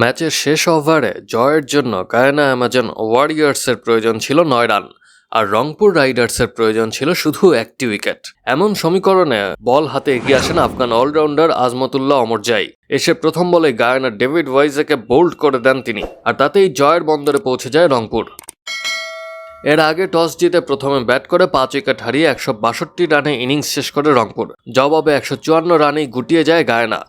ম্যাচের শেষ ওভারে জয়ের জন্য গায়ানা অ্যামাজন ওয়ারিয়ার্সের প্রয়োজন ছিল নয় রান, আর রংপুর রাইডার্সের প্রয়োজন ছিল শুধু একটি উইকেট। এমন সমীকরণে বল হাতে এগিয়ে আসেন আফগান অলরাউন্ডার আজমতুল্লাহ অমরজাই এসে প্রথম বলে গায়ানা ডেভিড ওয়াইজেকে বোল্ড করে দেন তিনি, আর তাতেই জয়ের বন্দরে পৌঁছে যায় রংপুর। এর আগে টস জিতে প্রথমে ব্যাট করে পাঁচ উইকেট হারিয়ে একশো বাষট্টি রানে ইনিংস শেষ করে রংপুর। জবাবে একশো চুয়ান্ন রানেই গুটিয়ে যায় গায়না।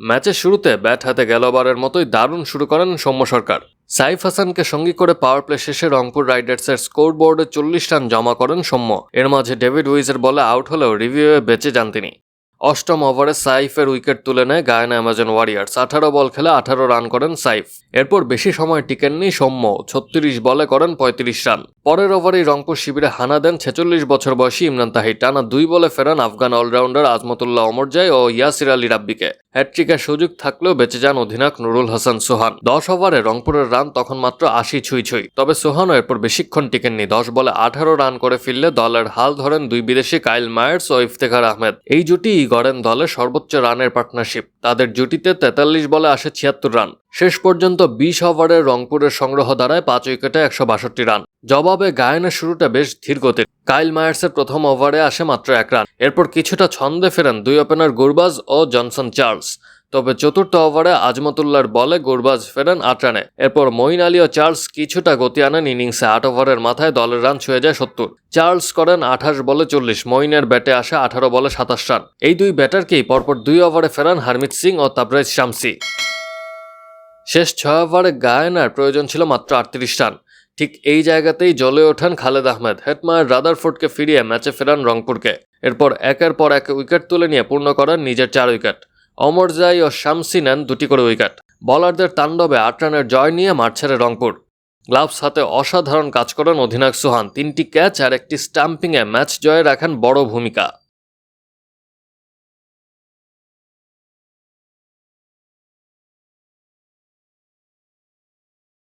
ম্যাচের শুরুতে ব্যাট হাতে গেলবারের মতোই দারুণ শুরু করেন সৌম্য সরকার। সাইফ হাসানকে সঙ্গী করে পাওয়ার প্লে শেষে রংপুর রাইডার্সের স্কোর বোর্ডে চল্লিশ রান জমা করেন সৌম্য। এর মাঝে ডেভিড উইজের বলে আউট হলেও রিভিউয়ে বেঁচে যান তিনি। অষ্টম ওভারে সাইফের উইকেট তুলে নেয় গায়না অ্যামাজন ওয়ারিয়ার্স। আঠারো বল খেলে আঠারো রান করেন সাইফ। এরপর বেশি সময় টিকেননি সৌম্য, ছত্রিশ বলে করেন পঁয়ত্রিশ রান। পরের ওভারেই রংপুর শিবিরে হানা দেন ছেচল্লিশ বছর বয়সী ইমরান তাহির। টানা দুই বলে ফেরান আফগান অলরাউন্ডার আজমতুল্লাহ অমরজাই ও ইয়াসির আলী রাব্বিকে। হ্যাট্রিকের সুযোগ থাকলেও বেঁচে যান অধিনায়ক নুরুল হাসান সোহান। দশ ওভারে রংপুরের রান তখন মাত্র আশি ছুঁই ছুঁই। তবে সোহানও এরপর বেশিক্ষণ টিকেননি। দশ বলে আঠারো রান করে ফিরলে দলের হাল ধরেন দুই বিদেশি কাইল মায়ার্স ও ইফতেখার আহমেদ। এই জুটিই গড়েন দলে সর্বোচ্চ রানের পার্টনারশিপ তাদের জুটিতে তেতাল্লিশ বলে আসে ছিয়াত্তর রান। শেষ পর্যন্ত বিশ ওভারের রংপুরের সংগ্রহ দাঁড়ায় পাঁচ উইকেটে একশো বাষট্টি রান। জবাবে গায়নের শুরুটা বেশ ধীরগতির। কাইল মায়ার্সের প্রথম ওভারে আসে মাত্র এক রান। এরপর কিছুটা ছন্দে ফেরেন দুই ওপেনার গুরবাজ ও জনসন চার্লস। তবে চতুর্থ ওভারে আজমতুল্লাহর বলে গুরবাজ ফেরেন আট রানে এরপর মঈন আলী ও চার্লস কিছুটা গতি আনেন ইনিংসে। আট ওভারের মাথায় দলের রান ছুঁয়ে যায় সত্তর। চার্লস করেন আঠাশ বলে চল্লিশ। মঈনের ব্যাটে আসে আঠারো বলে সাতাশ রান। এই দুই ব্যাটারকেই পরপর দুই ওভারে ফেরান হারমিত সিং ও তাবরাইজ শামসি। শেষ ছয় ওভারে গায়নার প্রয়োজন ছিল মাত্র আটত্রিশ রান। ঠিক এই জায়গাতেই জ্বলে ওঠেন খালেদ আহমেদ। হেটমায়ার রাদারফোর্ডকে ফিরিয়ে ম্যাচে ফেরান রংপুরকে। এরপর একের পর এক উইকেট তুলে নিয়ে পূর্ণ করেন নিজের চার উইকেট। অমরজাই ও শামসি নেন দুটি করে উইকেট। বলারদের তাণ্ডবে আট রানের জয় নিয়ে মাঠ ছেড়ে রংপুর। গ্লাভস হাতে অসাধারণ কাজ করেন অধিনায়ক সুহান। তিনটি ক্যাচ আর একটি স্টাম্পিংয়ে ম্যাচ জয়ে রাখেন বড় ভূমিকা।